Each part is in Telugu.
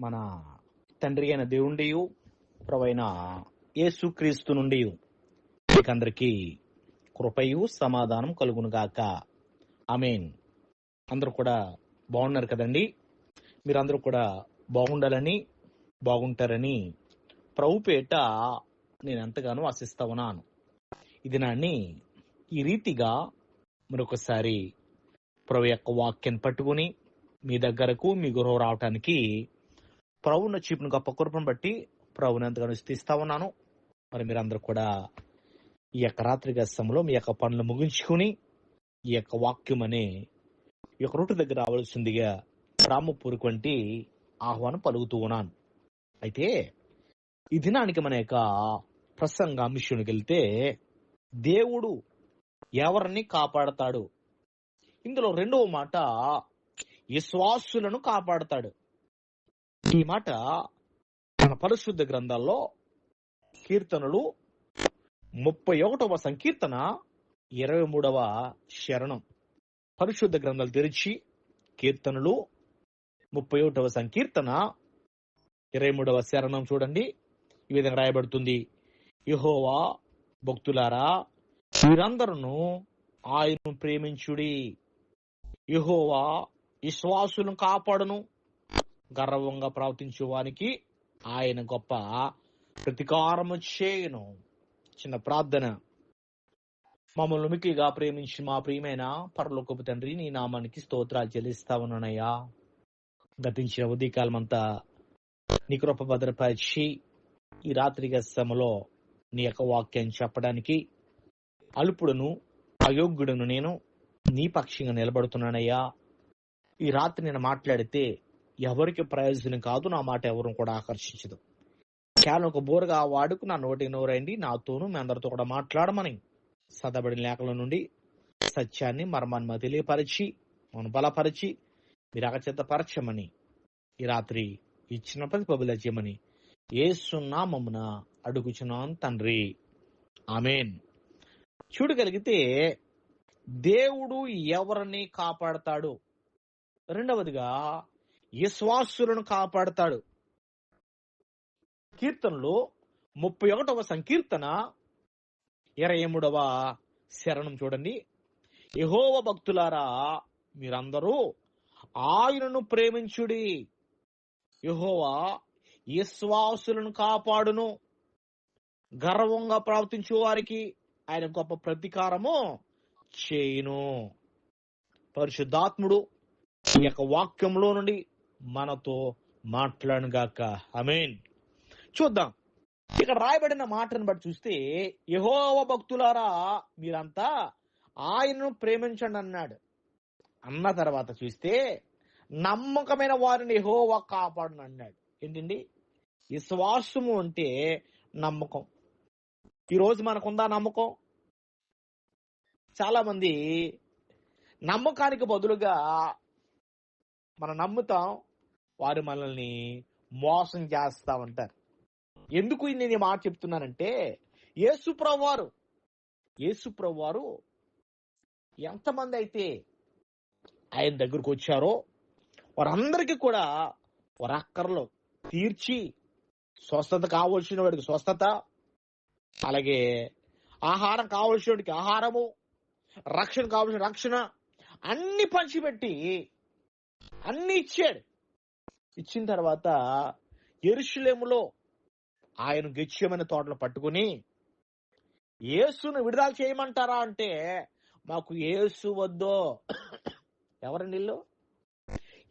మన తండ్రి అయిన దేవుండి ప్రవైన యేసుక్రీస్తు నుండి మీకందరికీ కృపయు సమాధానం కలుగును గాక ఆమెన్. అందరూ కూడా బాగున్నారు కదండి? మీరందరూ కూడా బాగుండాలని బాగుంటారని ప్రభుపేట నేను ఎంతగానో ఆశిస్తా ఉన్నాను. ఇది నాన్ని ఈ రీతిగా మరొకసారి ప్రభు యొక్క వాక్యాన్ని పట్టుకుని మీ దగ్గరకు మీ గురువు రావటానికి ప్రభున్న చూపిన గొప్ప కృపను బట్టి ప్రభుని ఎంతగానో స్థిస్తా ఉన్నాను. మరి మీరందరూ కూడా ఈ యొక్క రాత్రి గస్తంలో మీ యొక్క పనులు ముగించుకుని ఈ యొక్క వాక్యం అనే ఈ యొక్క రూటు దగ్గర రావాల్సిందిగా రామపూర్కి వంటి ఆహ్వానం పలుకుతూ ఉన్నాను. అయితే ఈ దినానికి మన యొక్క ప్రసంగ అంశానికి వెళ్తే దేవుడు ఎవరిని కాపాడతాడు? ఇందులో రెండవ మాట విశ్వాసులను కాపాడతాడు. ఈ మాట మన పరిశుద్ధ గ్రంథాల్లో కీర్తనలు ముప్పై ఒకటవ సంకీర్తన ఇరవై మూడవ శరణం. పరిశుద్ధ గ్రంథాలు తెరిచి కీర్తనలు ముప్పై ఒకటవ సంకీర్తన ఇరవై మూడవ శరణం చూడండి. ఈ విధంగా రాయబడుతుంది. యహోవా భక్తులారా మీరందరూ ఆయనను ప్రేమించుడి. యహోవా విశ్వాసులను కాపాడును. గర్వంగా ప్రవర్తించే వానికి ఆయన గొప్ప ప్రతీకారము చేయను. చిన్న ప్రార్థన. మమ్మల్ని మిక్కిగా ప్రేమించి మా ప్రియమైన పరలోకపు తండ్రి నీ నామానికి స్తోత్రాలు చెల్లిస్తా ఉన్నానయ్యా. గతించిన ఉదయకాలం అంతా నీ కృప భద్రపరిచి ఈ రాత్రి గస్తములో నీ యొక్క వాక్యాన్ని చెప్పడానికి అల్పుడును అయోగ్యుడును నేను నీ పక్షంగా నిలబడుతున్నానయ్యా. ఈ రాత్రి నేను మాట్లాడితే ఎవరికి ప్రయోజనం కాదు నా మాట ఎవరు కూడా ఆకర్షించదు. కేవలం ఒక బోరుగా వాడుకు నా నోటికి నోరండి నాతోనూ మీ అందరితో కూడా మాట్లాడమని. సదబడిన లేఖల నుండి సత్యాన్ని మర్మాన్ని తెలియపరిచి మనం బలపరిచి మీరు అగచేతపరచమని ఈ రాత్రి ఇచ్చిన ప్రతిపబుల చేయమని ఏసునామమున అడుగుచున్నాను తండ్రి. ఆమెన్. చూడగలిగితే దేవుడు ఎవరిని కాపాడతాడు? రెండవదిగా విశ్వాసులను కాపాడతాడు. కీర్తనలో ముప్పై ఒకటవ సంకీర్తన ఇరవై మూడవ శరణం చూడండి. యహోవ భక్తులారా మీరందరూ ఆయనను ప్రేమించుడి. యహోవా విశ్వాసులను కాపాడును. గర్వంగా ప్రవర్తించు వారికి ఆయన గొప్ప ప్రతీకారము చేయును. పరిశుద్ధాత్ముడు ఈ యొక్క వాక్యంలో నుండి మనతో మాట్లాడుగాక అమీన్ చూద్దాం. ఇక్కడ రాయబడిన మాటను బట్టి చూస్తే యహోవ భక్తులారా మీరంతా ఆయనను ప్రేమించండి అన్నాడు. అన్న తర్వాత చూస్తే నమ్మకమైన వారిని యహోవ కాపాడును అన్నాడు. ఏంటండి? విశ్వాసము అంటే నమ్మకం. ఈరోజు మనకుందా నమ్మకం? చాలా మంది నమ్మకానికి బదులుగా మనం నమ్ముతాం వారు మనల్ని మోసం చేస్తా ఉంటారు ఎందుకు నేను ఈ మాట చెప్తున్నానంటే యేసుప్రభు వారు యేసుప్రభు వారు ఎంతమంది అయితే ఆయన దగ్గరకు వచ్చారో వారందరికీ కూడా వారి తీర్చి స్వస్థత కావలసిన వాడికి స్వస్థత అలాగే ఆహారం కావలసిన వాడికి ఆహారము రక్షణ కావలసిన రక్షణ అన్ని పంచిపెట్టి అన్ని ఇచ్చాడు. ఇచ్చిన తర్వాత ఎరుషులేములో ఆయన గెచ్చమైన తోటలు పట్టుకుని యేసును విడుదల చేయమంటారా అంటే మాకు యేసు వద్దో. ఎవరండి ఇల్లు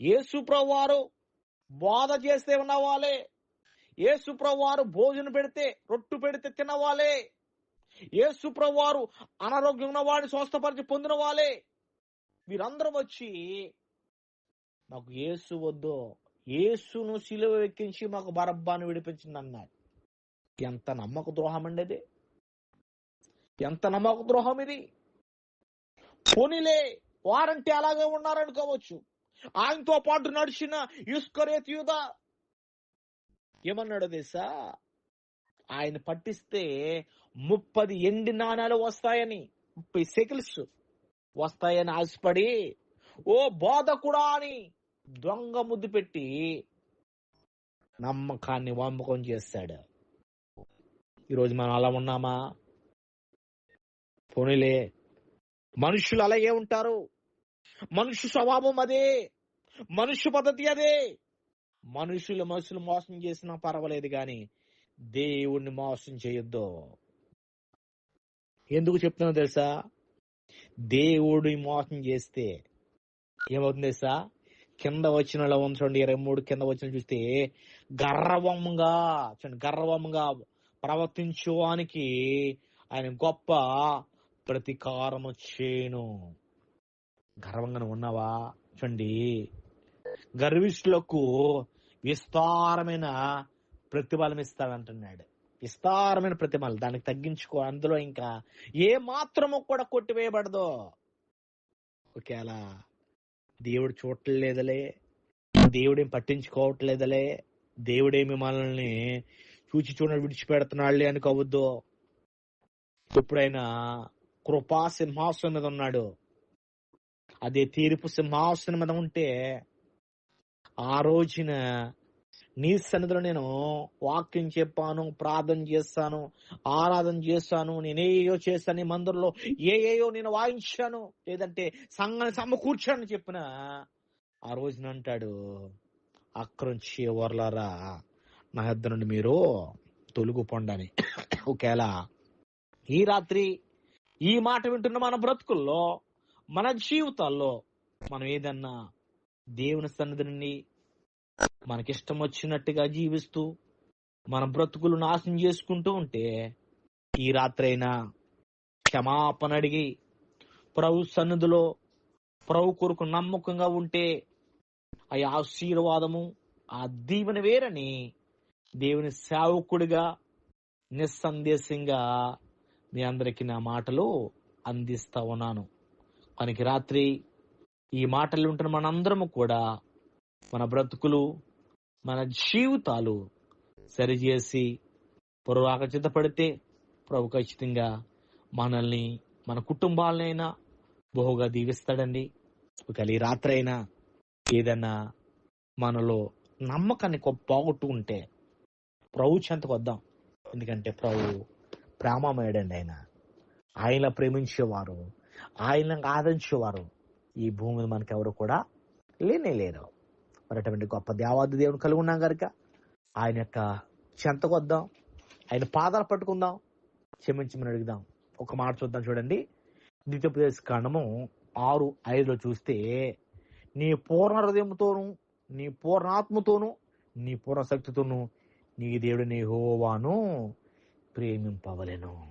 యేసు ప్రభువారు బోధ చేస్తే ఉన్నవాలే యేసు ప్రభువారు భోజనం పెడితే రొట్టు పెడితే తినవాలే. యేసు ప్రభువారు అనారోగ్యం ఉన్నవాడిని స్వస్థపరిచి పొందిన వాళ్ళే వీరందరూ వచ్చి మాకు యేసు వద్దో. యేసును సిలువ ఎక్కించి మాకు బరబ్బాను విడిపించింది అన్నాడు ఎంత నమ్మక ద్రోహం అండి అది? ఎంత నమ్మక ద్రోహం ఇది? పోనీలే వారంటే అలాగే ఉన్నారనుకోవచ్చు. ఆయనతో పాటు నడిచిన యుస్కరేత్ యూద ఏమన్నాడు దేశా ఆయన పట్టిస్తే ముప్పది ఎండి నాణాలు వస్తాయని ముప్పై సెకిల్స్ వస్తాయని ఆశపడి ఓ బోధకుడా అని దొంగ ముద్దు పెట్టి నమ్మకాన్ని వంపకం చేస్తాడు. ఈరోజు మనం అలా ఉన్నామా? పోనీలే. మనుషులు అలాగే ఉంటారు. మనుషు స్వభావం అదే. మనుషు పద్ధతి అదే. మనుషులు మనుషులు మోసం చేసినా పర్వాలేదు కానీ దేవుణ్ణి మోసం చేయొద్దు. ఎందుకు చెప్తున్నా తెలుసా? దేవుడిని మోసం చేస్తే ఏమవుతుంది తెలుసా? కింద వచ్చిన వాళ్ళ చూడండి ఇరవై మూడు కింద వచ్చిన చూస్తే గర్వంగా చూడండి గర్వంగా ప్రవర్తించువానికి ఆయన గొప్ప ప్రతీకారము చేయను. గర్వంగా ఉన్నావా? చూడండి గర్విష్ఠులకు విస్తారమైన ప్రతిఫలం ఇస్తాడంటున్నాడు విస్తారమైన ప్రతిమలు దానికి తగ్గించుకో అందులో ఇంకా ఏ మాత్రము కూడా కొట్టివేయబడదు. ఒకవేళ దేవుడు చూడలేదలే దేవుడేం పట్టించుకోవట్లేదలే. దేవుడేమి మనల్ని చూచి చూడ విడిచిపెడుతున్నాళ్ళే అనుకోవద్దు. ఎప్పుడైనా కృపా సింహాసనం మీద ఉన్నాడు. అదే తీర్పు సింహాసనం మీద ఉంటే ఆ రోజున నీ సన్నిధిలో నేను వాక్యం చెప్పాను ప్రార్థన చేస్తాను ఆరాధన చేస్తాను నేనేయో చేస్తాను ఈ మందిరంలో ఏ ఏయో నేను వాయించాను. లేదంటే సంఘాన్ని సమకూర్చాను చెప్పిన ఆ రోజున అంటాడు అక్కరుంచి వర్లారా నా ఇద్దరు నుండి మీరు తొలుగు పొండని ఒకవేళ ఈ రాత్రి ఈ మాట వింటున్న మన బ్రతుకుల్లో మన జీవితాల్లో మనం ఏదన్నా దేవుని సన్నిధి నుండి మనకిష్టం వచ్చినట్టుగా జీవిస్తూ మన బ్రతుకులు నాశనం చేసుకుంటూ ఉంటే ఈ రాత్రైనా క్షమాపణ అడిగి ప్రభు సన్నిధిలో ప్రభు కొరకు నమ్మకంగా ఉంటే ఆ ఆశీర్వాదము ఆ దీవెన వేరని దేవుని సేవకుడిగా నిస్సందేశంగా మీ అందరికి నా మాటలు అందిస్తా ఉన్నాను. మనకి రాత్రి ఈ మాటలు ఉంటున్న మనందరము కూడా మన బ్రతుకులు మన జీవితాలు సరిచేసి పొరవాక చిత్తపడితే ప్రభు ఖచ్చితంగా మనల్ని మన కుటుంబాలనైనా బహుగా దీవిస్తాడండి. ఒకవేళ ఈ రాత్రి అయినా ఏదన్నా మనలో నమ్మకాన్ని పోగొట్టు ఉంటే ప్రభు చెంతకు వద్దాం. ఎందుకంటే ప్రభు ప్రేమమేడండి ఆయన. ఆయన ప్రేమించేవారు ఆయన ఆదరించేవారు ఈ భూమిని మనకెవరు కూడా లేనే లేరు. మరి అటువంటి గొప్ప దేవాది దేవుని కలిగి ఉన్నాం కనుక ఆయన యొక్క చెంతకు వద్దాం. ఆయన పాదాలు పట్టుకుందాం. క్షమించమని అడుగుదాం. ఒక మాట చూద్దాం చూడండి. ద్వితీయోపదేశ కాండము ఆరు ఐదులో చూస్తే నీ పూర్ణ హృదయంతోను నీ పూర్ణాత్మతోను నీ పూర్ణ శక్తితోను నీ దేవుడు నీ హోవాను ప్రేమింపవలేను.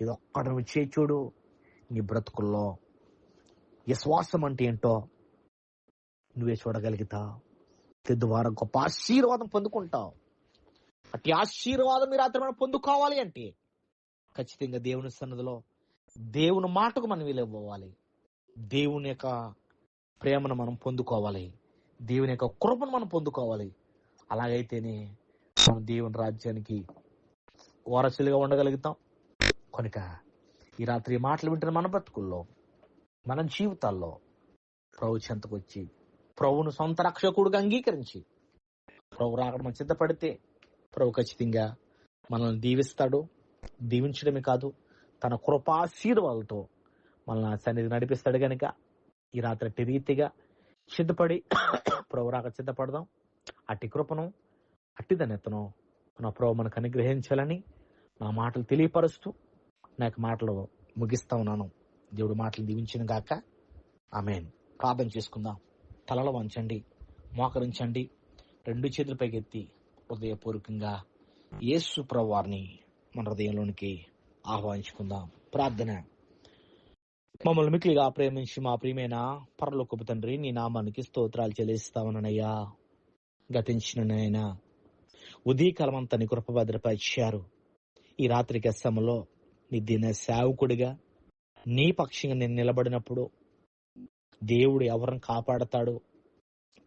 ఇది ఒక్కడ నువ్వు చేయి చూడు. నీ బ్రతుకుల్లో విశ్వాసం అంటే ఏంటో నువ్వే చూడగలుగుతా తద్వారా గొప్ప ఆశీర్వాదం పొందుకుంటావు. అట్టి ఆశీర్వాదం మీరు రాత్రి మనం పొందుకోవాలి అంటే ఖచ్చితంగా దేవుని సన్నదిలో దేవుని మాటకు మనం విలువ్వాలి దేవుని యొక్క ప్రేమను మనం పొందుకోవాలి. దేవుని యొక్క కృపను మనం పొందుకోవాలి. అలాగైతేనే మనం దేవుని రాజ్యానికి వారసులుగా ఉండగలుగుతాం. కనుక ఈ రాత్రి మాటలు వింటున్న మన బ్రతుకుల్లో మన జీవితాల్లో ప్రభు చెంతకొచ్చి ప్రభువును సొంత రక్షకుడుగా అంగీకరించి ప్రభు రాకడం మనం సిద్ధపడితే ప్రభు ఖచ్చితంగా మనల్ని దీవిస్తాడు దీవించడమే కాదు తన కృపాశీర్వాలతో మనల్ని సన్నిధి నడిపిస్తాడు గనక ఈ రాత్రి అట్టి రీతిగా సిద్ధపడి ప్రభు రాక సిద్ధపడదాం అట్టి కృపను అట్టి ధన్యతను మన ప్రభు మనకు అనుగ్రహించాలని నా మాటలు తెలియపరుస్తూ నా యొక్క మాటలు ముగిస్తా ఉన్నాను దేవుడు మాటలు దీవించిన గాక ఆమెన్ ప్రార్థన చేసుకుందాం. తలలో వంచండి మోకరించండి రెండు చేతుల పైకెత్తి హృదయపూర్వకంగా యేసు ప్రభువారిని మన హృదయంలోనికి ఆహ్వానించుకుందాం. ప్రార్థన. మమ్మల్ని మిక్కిలిగా ప్రేమించి మా ప్రియమైన పరలోకపు తండ్రి నీ నామానికి స్తోత్రాలు చెల్లిస్తామనయ్యా గతించిన ఉదయకాలం అంతా నీ కృప భద్రపరిచారు. ఈ రాత్రికి సమలో నీ దిన సేవకుడిగా నీ పక్షంగా నేను నిలబడినప్పుడు దేవుడు ఎవరిని కాపాడతాడు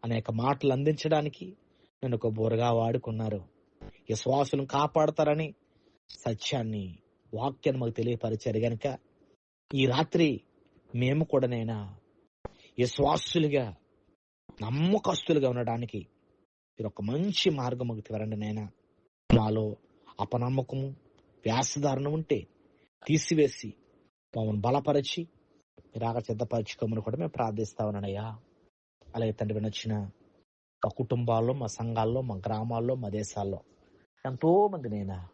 అనేక మాటలు అందించడానికి నన్ను ఒక బోరగా వాడుకున్నారు. విశ్వాసులను కాపాడతారని సత్యాన్ని వాక్యాన్ని మాకు తెలియపరిచారు. గనక ఈ రాత్రి మేము కూడా నైనా విశ్వాసులుగా నమ్మకస్తులుగా ఉండడానికి మీరు ఒక మంచి మార్గం తెవరండి నైనా మాలో అపనమ్మకము వ్యాసధారణ ఉంటే తీసివేసి మమ్మల్ని బలపరిచి మీరు ఆగా సిద్ధపరచుకోమని కూడా మేము ఉన్నానయ్యా. అలాగే తండ్రి వినొచ్చిన మా కుటుంబాల్లో మా సంఘాల్లో మా గ్రామాల్లో మా దేశాల్లో ఎంతో మంది నైనా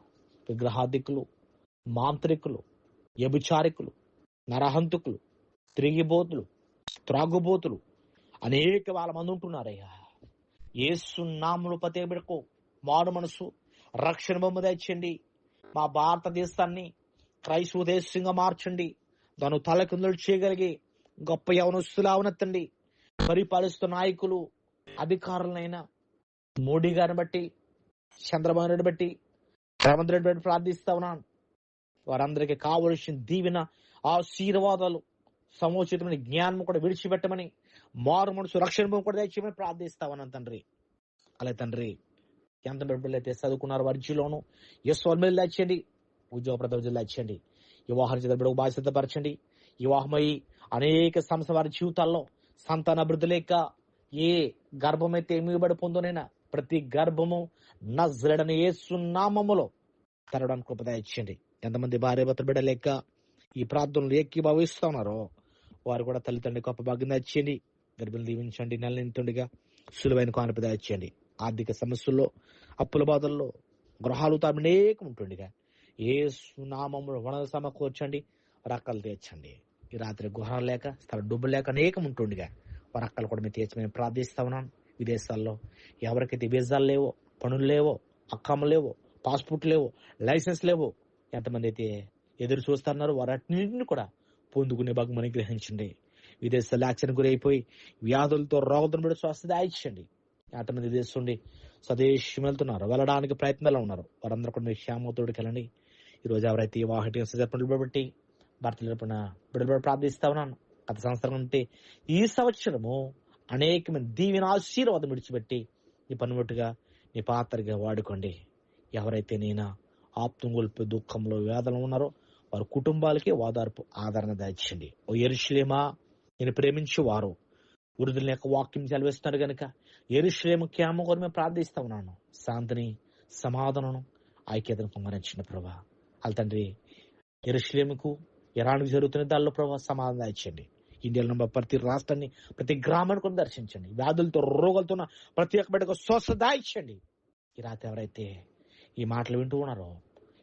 విగ్రహాధికులు మాంత్రికులు వ్యభిచారికులు నరహంతుకులు తిరిగిబోతులు త్రాగుబోతులు అనేక వాళ్ళ మంది ఉంటున్నారయ్యా. ఏసు నాములు పతే బిడకు మారు మనసు. రక్షణ బొమ్మ తెచ్చండి. మా భారతదేశాన్ని క్రైస్తవ దేశంగా మార్చండి. తను తలకిందులు చేయగలిగి గొప్ప యవనస్తులా ఉన్నతండి పరిపాలిస్తున్న నాయకులు అధికారులనైనా మోడీ గారిని బట్టి చంద్రబాబు నాయుడు బట్టి రేవంత్ రెడ్డి బట్టి ప్రార్థిస్తా ఉన్నాను. వారందరికీ కావలసిన దీవెన ఆశీర్వాదాలు సముచితమైన జ్ఞానం కూడా విడిచిపెట్టమని మారు మనసు రక్షణ భూమి కూడా దయచేయమని ప్రార్థిస్తా ఉన్నాను తండ్రి. అలా తండ్రి ఎంత బిడ్డలైతే చదువుకున్నారు వారిలోను ఎస్ వాళ్ళ మీద తెచ్చండి ఉద్యోగ ప్రదర్శనలు తెచ్చండి వివాహం చేత బిడ్డకు బాగా సిద్ధపరచండి వివాహమై అనేక సంస్థ వారి జీవితాల్లో సంతాన అభివృద్ధి లేక ఏ గర్భమైతే ఏమిబడి పొందునైనా ప్రతి గర్భము నజరడని ఏసునామములో తెరవడానికి కృప దయచేయండి. ఎంతమంది భార్య భర్త బిడ్డ లేక ఈ ప్రార్థనలు ఎక్కి ఉన్నారో వారు కూడా తల్లిదండ్రులు గొప్ప భాగ్యం దయచేయండి. గర్భిణి దీవించండి నెల నింతుండగా సులువైన కానుప దయచేయండి. ఆర్థిక సమస్యల్లో అప్పుల బాధల్లో గృహాలు తాము అనేకం ఉంటుండగా ఏ సునామములు వనరు సమకూర్చండి రక్కలు తీర్చండి. ఈ రాత్రి గృహాలు లేక స్థల డబ్బులు లేక అనేకం ఉంటుండగా వారి అక్కలు కూడా మేము తీర్చమని ప్రార్థిస్తా ఉన్నాను విదేశాల్లో ఎవరికైతే వీసాలు లేవో పనులు లేవో అక్కము లేవో పాస్పోర్ట్ లేవో లైసెన్స్ లేవో ఎంతమంది అయితే ఎదురు చూస్తున్నారు వారన్నింటిని కూడా పొందుకునే భాగం మనం గ్రహించండి విదేశాల్లో యాక్సిడెంట్ గురైపోయి వ్యాధులతో రోగం కూడా స్వస్థత ఆయించండి ఎంతమంది విదేశండి స్వదేశం వెళ్తున్నారు వెళ్ళడానికి ప్రయత్నాలు ఉన్నారు. వారందరూ కూడా మీరు క్షేమతోడికి వెళ్ళండి. ఈరోజు ఎవరైతే ఈ వాహటి జరుపులు బట్టి భర్తలు జరుపున బిడ్డలు ప్రార్థిస్తా ఉన్నాను. గత సంవత్సరం అంటే ఈ సంవత్సరము అనేకమైన దీవెన ఆశీర్వాదం విడిచిపెట్టి నీ పనిముట్టుగా నీ పాత్రగా వాడుకోండి. ఎవరైతే నేను ఆప్తం గొల్పే దుఃఖంలో వేదనలు ఉన్నారో వారి కుటుంబాలకి ఓదార్పు ఆదరణ దాచండి ఓ ఎరుశ్లేమా నేను ప్రేమించి వారు. వృద్ధుల యొక్క వాక్యం చదివిస్తున్నారు గనక ఎరుశ్లేమ క్యామ కూడా మేము ప్రార్థిస్తా ఉన్నాను. శాంతిని సమాధానం ఐక్యతను కుమరించిన ప్రభా. వాళ్ళ తండ్రి ఎరుశ్లేముకు ఇరాన్కు జరుగుతున్న దానిలో ప్రభావ సమాధానం ఇచ్చండి ఇండియాలో ఉన్న ప్రతి రాష్ట్రాన్ని ప్రతి గ్రామాన్ని కూడా దర్శించండి. వ్యాధులతో రోగాలతో ప్రతి ఒక్క బిడ్డకు స్వస్థత ఇచ్చండి ఈ రాత్రి ఎవరైతే ఈ మాటలు వింటూ ఉన్నారో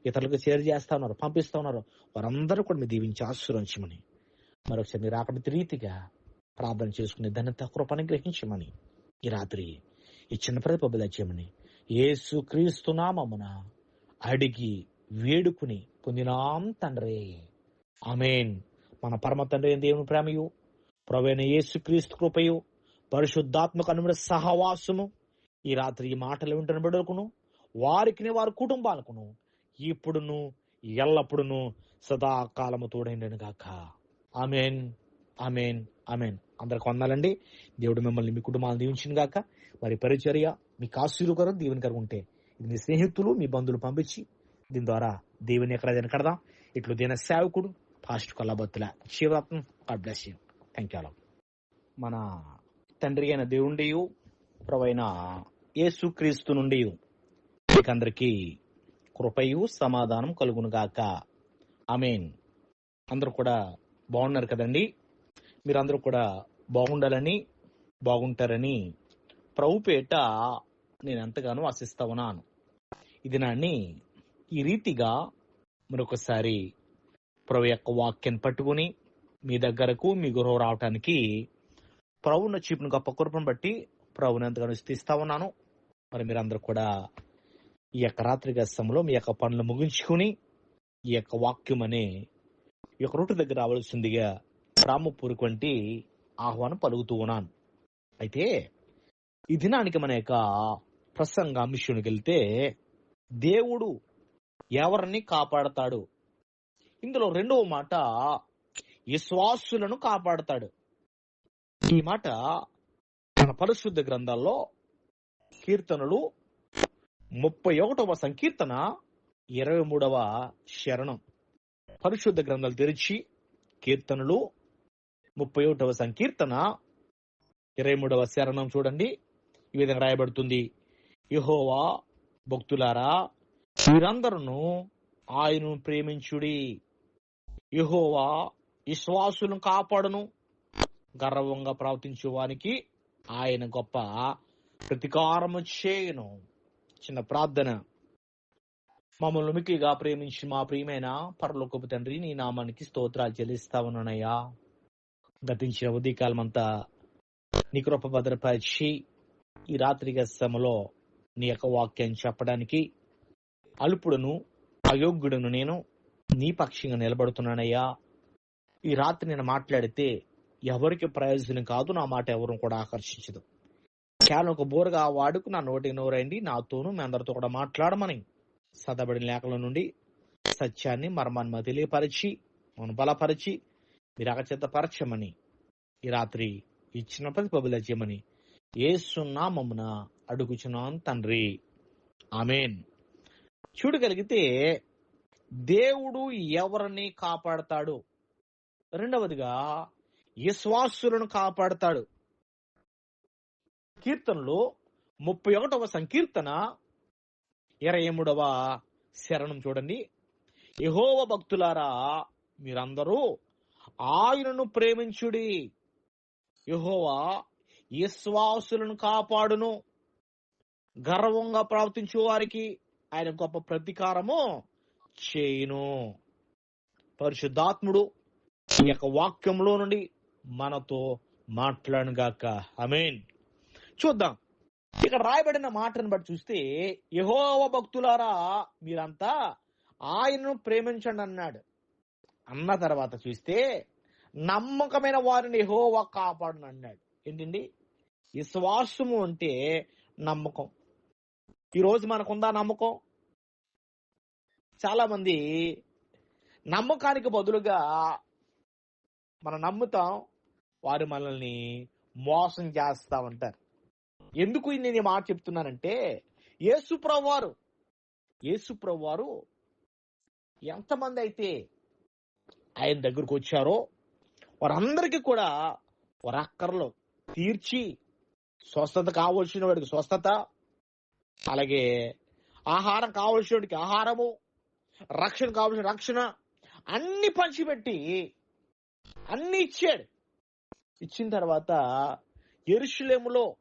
ఇతరులకు షేర్ చేస్తా ఉన్నారు పంపిస్తా ఉన్నారు వారందరూ కూడా మీ దీవించి ఆశీర్వదించమని మరొకసారి మీరు అక్కడ రీతిగా ప్రార్థన చేసుకునే ధన్యత కృపను గ్రహించమని ఈ రాత్రి ఈ చిన్న ప్రతిపబుల చేయమని ఏసుక్రీస్తు నామమున అడిగి వేడుకుని పొందినాం తండ్రి. ఆమెన్. మన పరమ తండ్రి దేవుని ప్రేమయు ప్రవేణ యేసు క్రీస్తు కృపయు పరిశుద్ధాత్మక అనుమతి సహవాసము ఈ రాత్రి ఈ మాటలు వింటున్న బిడ్డలకును వారికి వారి కుటుంబాలకును ఇప్పుడును ఎల్లప్పుడును సదాకాలము తోడైండను గాక. ఆమెన్. ఆమెన్. ఆమెన్. అందరికి వందాలండి. దేవుడు మిమ్మల్ని మీ కుటుంబాలను దీవించిన గాక మరి పరిచర్య మీకు ఆశీర్వకరం దీవెనకరం ఉంటే ఇది మీ స్నేహితులు మీ బంధువులు పంపించి దీని ద్వారా దేవుని ఎక్కడ కడదాం. ఇట్లు దీని సేవకుడు pastor Kollabattula Sivaratnam God bless you. Thank you మన తండ్రి అయిన దేవుండి ప్రవైన యేసు క్రీస్తు నుండి మీకందరికీ కృపయు సమాధానం కలుగును గాక. ఆమెన్. అందరూ కూడా బాగున్నారు కదండి? మీరందరూ కూడా బాగుండాలని బాగుంటారని ప్రభుపేట నేను ఎంతగానో ఆశిస్తా ఉన్నాను. ఇది నాన్ని ఈ రీతిగా మరొకసారి ప్రభు యొక్క వాక్యాన్ని పట్టుకుని మీ దగ్గరకు మీ గృహ రావటానికి ప్రభున్న చీపును గొప్ప కురపను బట్టి ప్రభుని ఎంతగానో స్థిస్తా ఉన్నాను. మరి మీరందరూ కూడా ఈ యొక్క రాత్రి గస్తంలో మీ యొక్క పనులు ముగించుకుని ఈ యొక్క వాక్యం అనే ఈ యొక్క రూటు దగ్గర రావాల్సిందిగా రామపూరుకు వంటి ఆహ్వానం పలుకుతూ ఉన్నాను. అయితే ఈ దినానికి మన యొక్క ప్రసంగ మిషన్కి వెళ్తే దేవుడు ఎవరిని కాపాడతాడు? ఇందులో రెండవ మాట విశ్వాసులను కాపాడతాడు. ఈ మాట మన పరిశుద్ధ గ్రంథాల్లో కీర్తనలు ముప్పై ఒకటవ సంకీర్తన ఇరవై మూడవ శరణం. పరిశుద్ధ గ్రంథాలు తెరిచి కీర్తనలు ముప్పై ఒకటవ సంకీర్తన ఇరవై మూడవ శరణం చూడండి. ఈ విధంగా రాయబడుతుంది. యహోవా భక్తులారా మీరందరూ ఆయనను ప్రేమించుడి. యహోవా విశ్వాసులను కాపాడును. గర్వంగా ప్రవర్తించే వానికి ఆయన గొప్ప ప్రతికారము చేయను. చిన్న ప్రార్థన. మమ్మల్ని మిక్కిగా ప్రేమించి మా ప్రియమైన పరలోకపు తండ్రి నీ నామానికి స్తోత్రాలు చెల్లిస్తా ఉన్నానయ్యా గతించిన ఉదయకాలం అంతా నీ కృప భద్రపరిచి ఈ రాత్రి గస్తములో నీ యొక్క వాక్యం చెప్పడానికి అల్పుడును అయోగ్యుడును నేను నీ పక్షంగా నిలబడుతున్నానయ్యా. ఈ రాత్రి నేను మాట్లాడితే ఎవరికి ప్రయోజనం కాదు నా మాట ఎవరు కూడా ఆకర్షించదు. కేవలం ఒక బోరగా వాడుకు నా నోటి నోరండి నాతోనూ మీ అందరితో కూడా మాట్లాడమని. సదబడిన లేఖల నుండి సత్యాన్ని మర్మాన్ని తెలియపరిచి మనం బలపరిచి మీరు అగచెత్తపరచమని ఈ రాత్రి ఇచ్చిన ప్రతిపబుల చేయమని ఏసునామమున అడుగుచున్నాను తండ్రి. ఆమెన్. చూడగలిగితే దేవుడు ఎవరిని కాపాడతాడు? రెండవదిగా విశ్వాసులను కాపాడతాడు. కీర్తనలో ముప్పై ఒకటవ సంకీర్తన ఇరవై మూడవ శరణం చూడండి. యహోవ భక్తులారా మీరందరూ ఆయనను ప్రేమించుడి. యహోవా విశ్వాసులను కాపాడును. గర్వంగా ప్రవర్తించు వారికి ఆయన గొప్ప ప్రతీకారము చేయును. పరిశుద్ధాత్ముడు ఈ యొక్క వాక్యంలో నుండి మనతో మాట్లాడుగాక అమేన్ చూద్దాం. ఇక్కడ రాయబడిన మాటను బట్టి చూస్తే యహోవ భక్తులారా మీరంతా ఆయనను ప్రేమించండి అన్నాడు. అన్న తర్వాత చూస్తే నమ్మకమైన వారిని యహోవ కాపాడను అన్నాడు. ఏంటండి? విశ్వాసము అంటే నమ్మకం. ఈరోజు మనకుందా నమ్మకం? చాలా మంది నమ్మకానికి బదులుగా మనం నమ్ముతాం వారు మనల్ని మోసం చేస్తా ఉంటారు ఎందుకు నేను మాట చెప్తున్నానంటే యేసుప్రభు వారు యేసుప్రభు వారు ఎంతమంది అయితే ఆయన దగ్గరకు వచ్చారో వారందరికీ కూడా వారి తీర్చి స్వస్థత కావలసిన వాడికి స్వస్థత అలాగే ఆహారం కావలసిన ఆహారము రక్షణ కావలసిన రక్షణ అన్ని పంచిపెట్టి అన్ని ఇచ్చాడు. ఇచ్చిన తర్వాత ఎరుషులేములో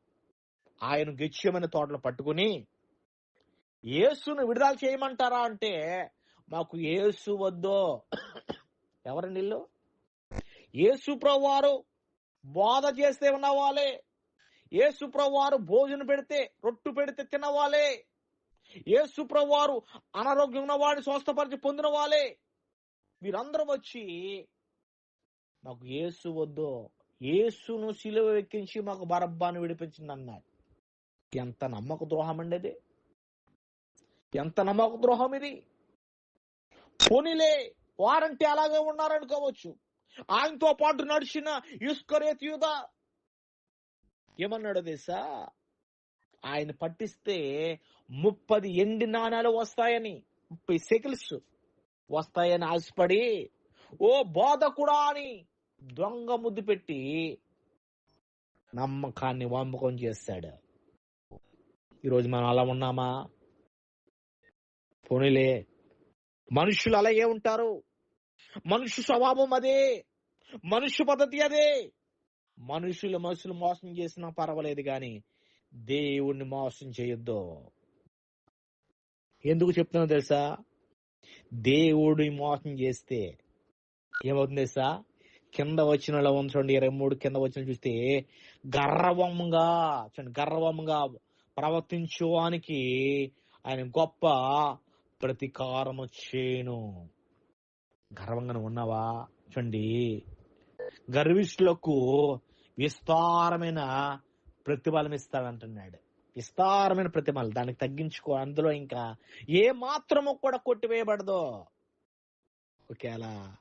ఆయన గచ్చమైన తోటలు పట్టుకుని యేసును విడుదల చేయమంటారా అంటే మాకు యేసు వద్దో. ఎవరండి ఇల్లు యేసు ప్రభువారు బోధ చేస్తే ఉన్నవాళ్ళే. యేసు ప్రభువారు భోజనం పెడితే రొట్టు పెడితే తినవాలే. యేసు ప్రభువారు అనారోగ్యం ఉన్న వాడిని స్వస్థపరిచి పొందిన వాళ్ళే మీరందరూ వచ్చి మాకు ఏసు వద్దు. ఏసును శిలువ ఎక్కించి మాకు బరబ్బాను విడిపించింది అన్నాడు ఎంత నమ్మక ద్రోహం అండి అది. ఎంత నమ్మక ద్రోహం ఇది. పోనీలే వారంటే అలాగే ఉన్నారనుకోవచ్చు. ఆయనతో పాటు నడిచిన ఇస్కరేత్ యూద ఏమన్నాడు తెలుసా? ఆయన పట్టిస్తే ముప్పది ఎండి నాణాలు వస్తాయని ముప్పై సెకిల్స్ వస్తాయని ఆశపడి ఓ బోధకుడా అని దొంగ ముద్దు పెట్టి నమ్మకాన్ని వంపకం చేస్తాడు. ఈరోజు మనం అలా ఉన్నామా? పోనీలే. మనుషులు అలాగే ఉంటారు? మనుషు స్వభావం అదే. మనుష్య పద్ధతి అదే. మనుషులు మనుషులు మోసం చేసినా పర్వాలేదు కానీ దేవుణ్ణి మోసం చేయొద్దు. ఎందుకు చెప్తున్నా తెలుసా? దేవుడిని మోసం చేస్తే ఏమవుతుంది తెలుసా? కింద వచ్చిన చూడండి ఇరవై మూడు కింద వచ్చిన చూస్తే గర్వంగా చూడండి గర్వంగా ప్రవర్తించువానికి ఆయన గొప్ప ప్రతీకారము చేయను. గర్వంగా ఉన్నావా? చూడండి గర్విష్ఠులకు విస్తారమైన ప్రతిఫలం ఇస్తాడంటున్నాడు విస్తారమైన ప్రతిఫలం. దానికి తగ్గించుకో. అందులో ఇంకా ఏ మాత్రము కూడా కొట్టివేయబడదు. ఒకేలా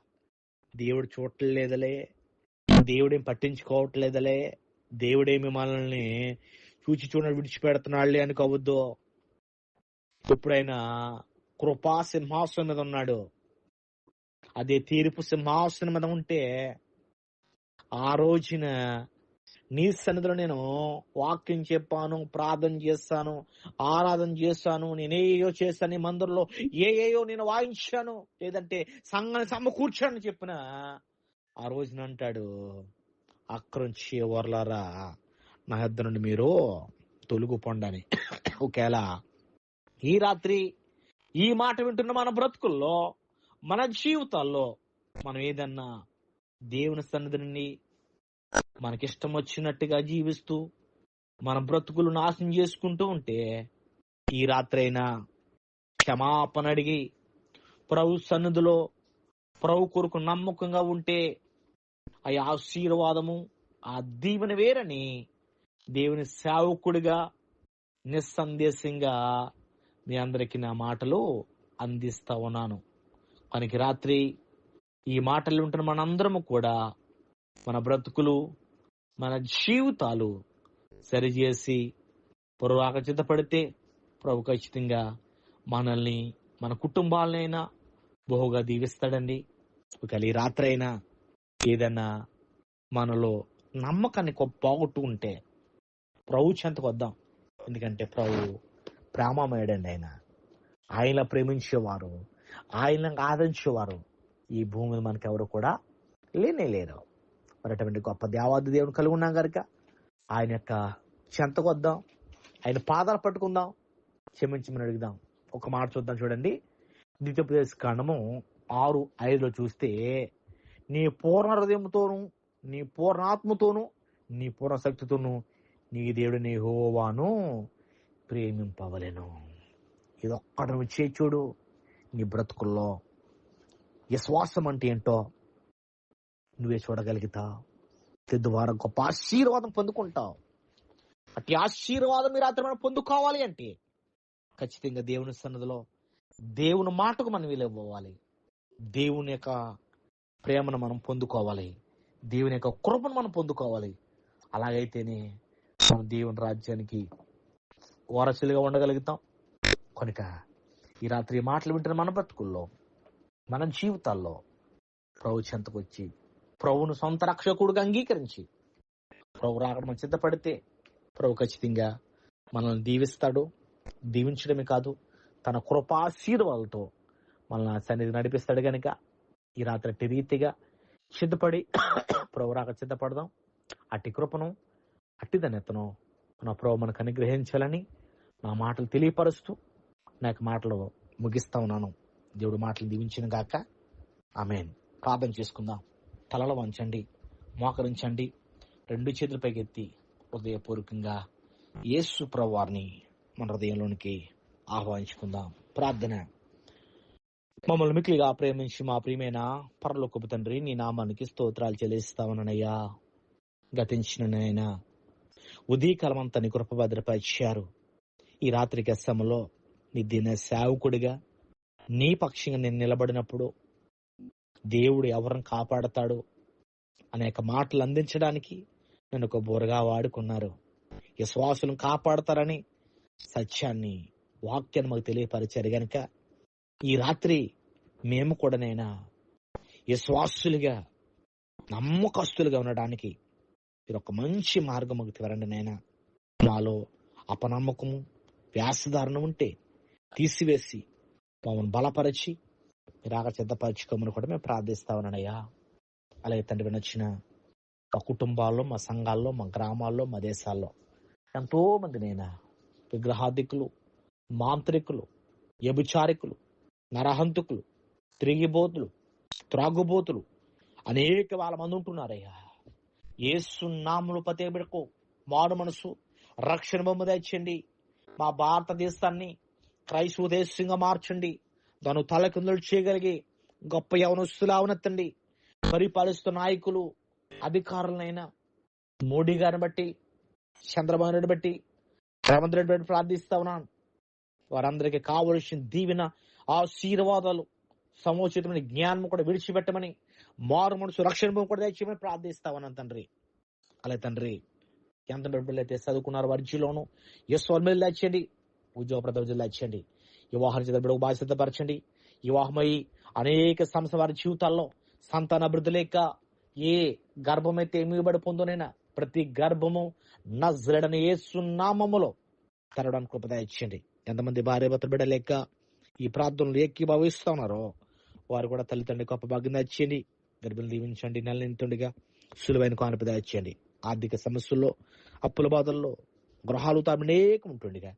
దేవుడు చూడలేదలే దేవుడేం పట్టించుకోవట్లేదలే. దేవుడేమి మనల్ని చూచి చూడ విడిచిపెడుతున్నాళ్ళే అనుకోవద్దు. ఎప్పుడైనా కృపా సింహాసనం మీద ఉన్నాడు. అదే తీర్పు సింహాసనం మీద ఉంటే ఆ రోజున నీ సన్నిధిలో నేను వాక్యం చెప్పాను ప్రార్థన చేస్తాను ఆరాధన చేస్తాను నేనేయో చేస్తాను నీ మందిరంలో ఏ ఏయో నేను వాయించాను లేదంటే సంఘాన్ని సమకూర్చాను చెప్పిన. ఆ రోజున అంటాడు అక్కరుంచి వర్లారా నా ఇద్దరు నుండి మీరు తొలుగు పొండని ఒకేలా ఈ రాత్రి ఈ మాట వింటున్న మన బ్రతుకుల్లో మన జీవితాల్లో మనం ఏదన్నా దేవుని సన్నిధి నుండి మనకిష్టం వచ్చినట్టుగా జీవిస్తూ మన బ్రతుకులు నాశనం చేసుకుంటూ ఉంటే ఈ రాత్రైనా క్షమాపణ అడిగి ప్రభు సన్నిధిలో ప్రభు కొరకు నమ్మకంగా ఉంటే ఆ ఆశీర్వాదము ఆ దీవెన వేరని దేవుని సేవకుడిగా నిస్సందేశంగా మీ అందరికీ నా మాటలు అందిస్తా ఉన్నాను. మనకి రాత్రి ఈ మాటలు ఉంటున్న మనందరము కూడా మన బ్రతుకులు మన జీవితాలు సరిచేసి పొరవాక చిత్తపడితే ప్రభు ఖచ్చితంగా మనల్ని మన కుటుంబాలనైనా బహుగా దీవిస్తాడండి. ఒకవేళ ఈ రాత్రి అయినా ఏదన్నా మనలో నమ్మకాన్ని కొ- పోగొట్టుకుంటే ప్రభు చెంతకు వద్దాం. ఎందుకంటే ప్రభు ప్రేమమయ్యాడండి ఆయన. ఆయన ప్రేమించేవారు ఆయన ఆదరించేవారు. ఈ భూమిని మనకెవరు కూడా లేనే లేరు. మరి అటువంటి గొప్ప దేవాది దేవుని కలిగి ఉన్నాం కనుక ఆయన యొక్క చెంతకు వద్దాం. ఆయన పాదాలు పట్టుకుందాం. క్షమించమని అడుగుదాం. ఒక మాట చూద్దాం చూడండి. ద్వితీయోపదేశ కాండము ఆరు ఐదులో చూస్తే నీ పూర్ణ హృదయంతోనూ నీ పూర్ణాత్మతోను నీ పూర్ణ శక్తితోనూ నీ దేవుడు నీ హోవాను ప్రేమింపవలెను. ఇదొక్కటి నువ్వు చేయి చూడు. నీ బ్రతుకుల్లో విశ్వాసం అంటే ఏంటో నువ్వే చూడగలుగుతావు ద్వారా గొప్ప ఆశీర్వాదం పొందుకుంటావు అట్టి ఆశీర్వాదం మీరు రాత్రి మనం పొందుకోవాలి అంటే ఖచ్చితంగా దేవుని సన్నదిలో దేవుని మాటకు మనం విలువవ్వాలి దేవుని యొక్క ప్రేమను మనం పొందుకోవాలి. దేవుని యొక్క కృపను మనం పొందుకోవాలి. అలాగైతేనే మనం దేవుని రాజ్యానికి వారసులుగా ఉండగలుగుతాం. కనుక ఈ రాత్రి మాటలు వింటున్న మన బ్రతుకుల్లో మన జీవితాల్లో ప్రభు చెంతకు వచ్చి ప్రభువును సొంత రక్షకుడుగా అంగీకరించి ప్రభు రాకడం మనం సిద్ధపడితే ప్రభు ఖచ్చితంగా మనల్ని దీవిస్తాడు దీవించడమే కాదు తన కృపాశీర్వాలతో మనల్ని సన్నిధి నడిపిస్తాడు కనుక ఈ రాత్రి అట్టి రీతిగా సిద్ధపడి ప్రభు రాక సిద్ధపడదాం అట్టి కృపను అట్టి ధన్యతను మన ప్రభు మనకు అనుగ్రహించాలని నా మాటలు తెలియపరుస్తూ నా యొక్క మాటలు ముగిస్తా ఉన్నాను దేవుడు మాటలు దీవించిన గాక ఆమెన్ ప్రార్థన చేసుకుందాం. తలలు వంచండి మోకరించండి రెండు చేతుల పైకెత్తి హృదయపూర్వకంగా యేసు ప్రవారిని మన హృదయంలోనికి ఆహ్వానించుకుందాం. ప్రార్థన. మమ్మల్ని మిక్కిలిగా ప్రేమించి మా ప్రియమైన పరలోకపు తండ్రి నీ నామానికి స్తోత్రాలు చెల్లిస్తామనయ్యా గతించిననైనా ఉదయకాలం ఉదయకాలమంతా నీ కృప భద్రపరిచారు. ఈ రాత్రి గస్సంలో నీ దిన సేవకుడిగా నీ పక్షంగా నేను నిలబడినప్పుడు దేవుడు ఎవరిని కాపాడతాడు అనేక మాటలు అందించడానికి నన్ను ఒక బోరగా వాడుకున్నారు. విశ్వాసులను కాపాడతారని సత్యాన్ని వాక్యాన్ని మాకు తెలియపరిచారు గనక ఈ రాత్రి మేము కూడా నైనా విశ్వాసులుగా నమ్మకస్తులుగా ఉండడానికి మీరు ఒక మంచి మార్గం మాకు తెవరండి నైనా మాలో అపనమ్మకము వ్యాసధారణ ఉంటే తీసివేసి మమ్మల్ని బలపరిచి మీరాక సిద్ధపరచుకోమని కూడా మేము ప్రార్థిస్తా ఉన్నానయ్యా. అలాగే తండ్రి వినొచ్చిన మా కుటుంబాల్లో మా సంఘాల్లో మా గ్రామాల్లో మా దేశాల్లో ఎంతో మంది నేను విగ్రహాధికులు మాంత్రికులు వ్యభిచారికులు నరహంతుకులు తిరిగిబోతులు త్రాగుబోతులు అనేక వాళ్ళ మంది ఉంటున్నారయ్యా. ఏసు నాములు పతే బిడకు మారు మనసు రక్షణ బొమ్మ తెచ్చండి. మా భారతదేశాన్ని క్రైస్తవ దేశంగా మార్చండి. దాని తలకిందులు చేయగలిగి గొప్ప యవనస్తులా ఉన్నతండి పరిపాలిస్తున్న నాయకులు అధికారులనైనా మోడీ గారిని బట్టి చంద్రబాబు నాయుడు బట్టి రేవంత్ రెడ్డి బట్టి ప్రార్థిస్తా ఉన్నాను. వారందరికీ కావలసిన దీవెన ఆశీర్వాదాలు సముచితమైన జ్ఞానం కూడా విడిచిపెట్టమని మారు మనసు రక్షణ కూడా దయచేయమని ప్రార్థిస్తా ఉన్నాను తండ్రి. అలా తండ్రి ఎంత బిడ్డలు అయితే చదువుకున్నారు వారి జీలోను ఎస్ మీద తెచ్చండి ఉద్యోగ ప్రదర్శనలు తెచ్చండి వివాహం చేత బిడ్డకు బాగా సిద్ధపరచండి వివాహమై అనేక సంస్థ వారి జీవితాల్లో సంతాన అభివృద్ధి లేక ఏ గర్భమైతే ఏమిబడి పొందునైనా ప్రతి గర్భము నజ్రడని ఏ సున్నామములో తెరవడానికి కృప ఎంతమంది భార్య భర్త బిడ్డలేక ఈ ప్రార్థనలు ఏకీభవిస్తా ఉన్నారో వారు కూడా తల్లిదండ్రులు గొప్ప భాగ్యం దాచేయండి గర్భిణి దీవించండి నెల నింతుండిగా సులువైన కానుప దయచేయండి. ఆర్థిక సమస్యల్లో అప్పుల బాధల్లో గృహాలు తాము అనేకం ఉంటుండగా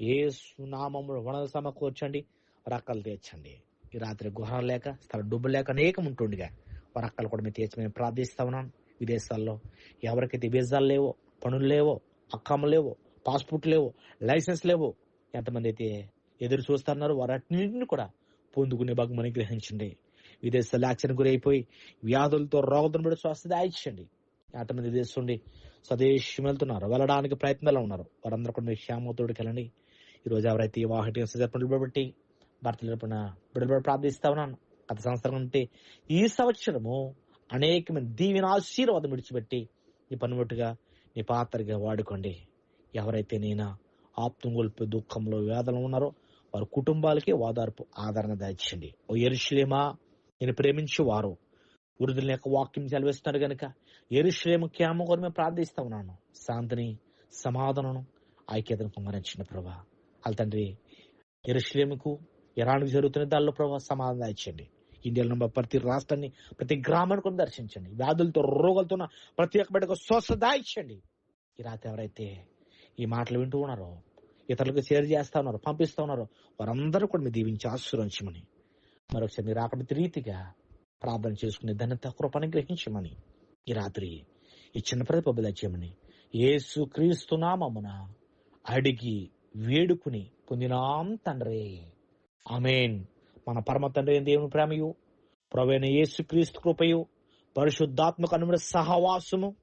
ఏ సునామములు వనరు సమకూర్చండి రక్కలు తీర్చండి. ఈ రాత్రి గృహాలు లేక స్థల డబ్బు లేక అనేకం ఉంటుండగా వారి అక్కలు కూడా మీరు తీర్చమని ప్రార్థిస్తా ఉన్నాను విదేశాల్లో ఎవరికైతే వీసాలు లేవో పనులు లేవో అక్కమ్మ లేవో పాస్పోర్ట్ లేవో లైసెన్స్ లేవో ఎంతమంది అయితే ఎదురు చూస్తున్నారు వారన్నింటిని కూడా పొందుకునే భాగం మనం గ్రహించండి విదేశాల్లో యాక్సిడెంట్ గురైపోయి వ్యాధులతో రోగులను కూడా స్వస్థత ఇచ్చండి ఎంతమంది దేశండి స్వదేశం వెళ్తున్నారు వెళ్ళడానికి ప్రయత్నాలు ఉన్నారు. వారందరూ కూడా మీరు క్షేమతోడికి వెళ్ళండి. ఈ రోజు ఎవరైతే ఈ వాహటి జరుపులు బట్టి భర్తలు జరుపున బిడ్డలు ప్రార్థిస్తా ఉన్నాను. గత సంవత్సరం అంటే ఈ సంవత్సరము అనేకమైన దీవెన ఆశీర్వాదం విడిచిపెట్టి నీ పనిముట్టుగా నీ పాత్రగా వాడుకోండి. ఎవరైతే నేను ఆప్తం దుఃఖంలో వేదన ఉన్నారో వారి కుటుంబాలకి ఓదార్పు ఆదరణ దాచండి ఓ ఎరుశ్లేమా నేను ప్రేమించి వారు వృద్ధుల యొక్క వాక్యం చదివేస్తున్నారు గనుక ఎరుశ్లేమ క్యామ కొరకు మేము ప్రార్థిస్తా ఉన్నాను. శాంతిని సమాధానం ఐక్యతను కుమరించిన ప్రభా. వాళ్ళ తండ్రి ఎరుషులేముకు ఇరాన్కు జరుగుతున్న దానిలో ప్రభావ సమాధానం ఇచ్చండి ఇండియాలో ఉన్న ప్రతి రాష్ట్రాన్ని ప్రతి గ్రామాన్ని కూడా దర్శించండి. వ్యాధులతో రోగులతో ప్రతి ఒక్క బిడ్డకు స్వస్థత ఇచ్చండి ఈ రాత్రి ఎవరైతే ఈ మాటలు వింటూ ఉన్నారో ఇతరులకు షేర్ చేస్తా ఉన్నారు పంపిస్తా ఉన్నారు వారందరూ కూడా మీరు దీవించి ఆశీర్వదించమని మరొకసారి మీరు రాకటి రీతిగా ప్రార్థన చేసుకునే ధన్యత కృపను గ్రహించమని ఈ రాత్రి ఈ చిన్న ప్రతిపబద చేయమని ఏసు క్రీస్తు నామమున అడిగి వేడుకుని పొందినాం తండ్రి. ఆమెన్. మన పరమ తండ్రి దేవుని ప్రేమయు ప్రవేణ యేసు క్రీస్తు కృపయు పరిశుద్ధాత్మక అనుమతి సహవాసము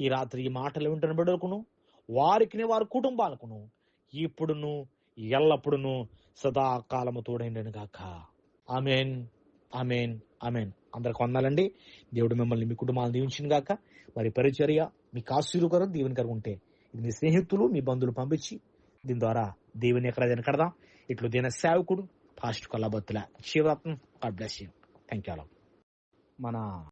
ఈ రాత్రి ఈ మాటలు వింటున్న బిడ్డలకును వారికి వారి కుటుంబాలకును ఇప్పుడును ఎల్లప్పుడును సదాకాలము తోడైండను గాక. ఆమెన్. ఆమెన్. ఆమెన్. అందరికి వందాలండి. దేవుడు మిమ్మల్ని మీ కుటుంబాలను దీవించిన గాక. మరి పరిచర్య మీకు ఆశీర్వకరం దీవెనకరం ఉంటే ఇది మీ స్నేహితులు మీ బంధువులు పంపించి దీని ద్వారా దేవుని ఎక్కడ కడదాం ఇట్లు దీని సేవకుడు pastor Kollabottula Sivaratnam. God bless you thank you మన